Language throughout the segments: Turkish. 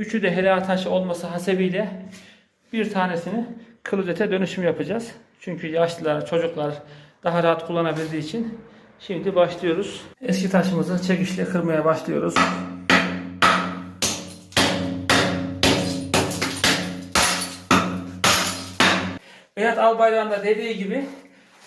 Üçü de helal taşı olması hasebiyle bir tanesini klozete dönüşüm yapacağız. Çünkü yaşlılar, çocuklar daha rahat kullanabildiği için şimdi başlıyoruz. Eski taşımızı çekişle kırmaya başlıyoruz. Berat Albayrak'ın da dediği gibi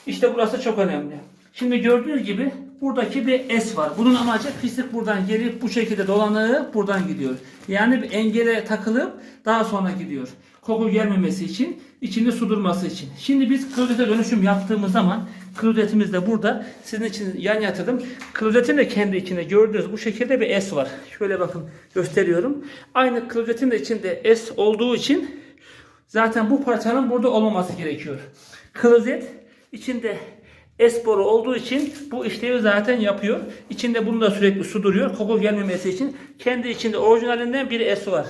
işte burası çok önemli. Şimdi gördüğünüz gibi buradaki bir S var. Bunun amacı pislik buradan gelip bu şekilde dolanıp buradan gidiyor. Yani bir engele takılıp daha sonra gidiyor. Koku gelmemesi için, içinde su durması için. Şimdi biz klozete dönüşüm yaptığımız zaman klozetimiz de burada. Sizin için yan yatırdım. Klozetin de kendi içinde gördüğünüz bu şekilde bir S var. Şöyle bakın gösteriyorum. Aynı klozetin de içinde S olduğu için Zaten bu parçanın burada olmaması gerekiyor. Klozet içinde S boru olduğu için bu işlevi zaten yapıyor. İçinde bunu da sürekli su duruyor. Koku gelmemesi için. Kendi içinde orijinalinden bir S var.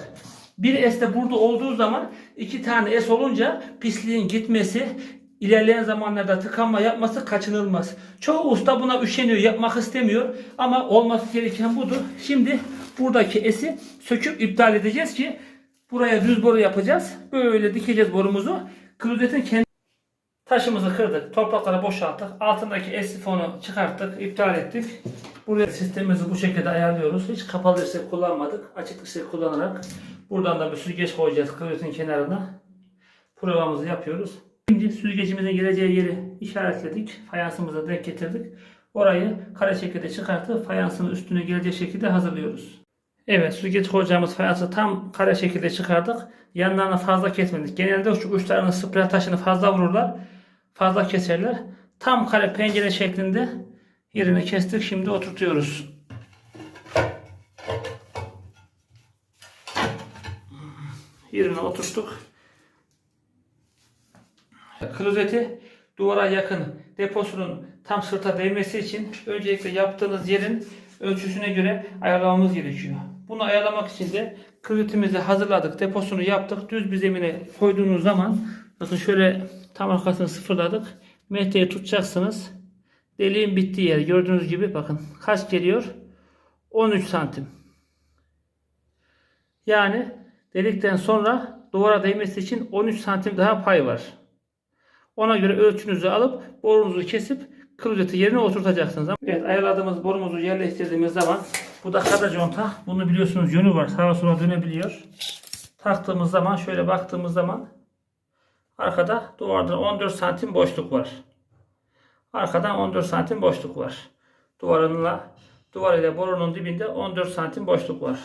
Bir S de burada olduğu zaman iki tane S olunca pisliğin gitmesi ilerleyen zamanlarda tıkanma yapması kaçınılmaz. Çoğu usta buna üşeniyor, yapmak istemiyor ama olması gereken budur. Şimdi buradaki S'i söküp iptal edeceğiz ki Buraya düz boru yapacağız. Böyle dikeceğiz borumuzu. Klozetin kendi taşımızı kırdık. Toprakları boşalttık. Altındaki esifonu çıkarttık. iptal ettik. Buraya sistemimizi bu şekilde ayarlıyoruz. Hiç kapalı dirsek kullanmadık. Açık dirsek kullanarak buradan da bir süzgeç koyacağız klozetin kenarına. Provamızı yapıyoruz. Şimdi süzgecimizin geleceği yeri işaretledik. Fayansımıza denk getirdik. Orayı kare şekilde çıkartıp fayansın üstüne gelecek şekilde hazırlıyoruz. Evet süzgeç koyacağımız fayansı tam kare şekilde çıkardık. Yanlarını fazla kesmedik. Genelde şu uçlarının sprey taşını fazla vururlar. Fazla keserler. Tam kare pencere şeklinde yerini kestik. Şimdi oturtuyoruz. Yerine oturttuk. Klozeti duvara yakın deposunun tam sırta değmesi için öncelikle yaptığınız yerin ölçüsüne göre ayarlamamız gerekiyor. Bunu ayarlamak için de klozetimizi hazırladık. Deposunu yaptık. Düz bir zemine koyduğunuz zaman bakın şöyle tam arkasını sıfırladık. Metreyi tutacaksınız. Deliğin bittiği yer gördüğünüz gibi bakın kaç geliyor? 13 santim. Yani delikten sonra duvara değmesi için 13 santim daha pay var. Ona göre ölçünüzü alıp borunuzu kesip klozeti yerine oturtacaksınız. Evet ayarladığımız borumuzu yerleştirdiğimiz zaman bu da kada conta. Bunu biliyorsunuz yönü var. Sağa sola dönebiliyor. Taktığımız zaman şöyle baktığımız zaman arkada duvarda 14 santim boşluk var. Arkadan 14 santim boşluk var. Duvarınla duvar ile borunun dibinde 14 santim boşluk var.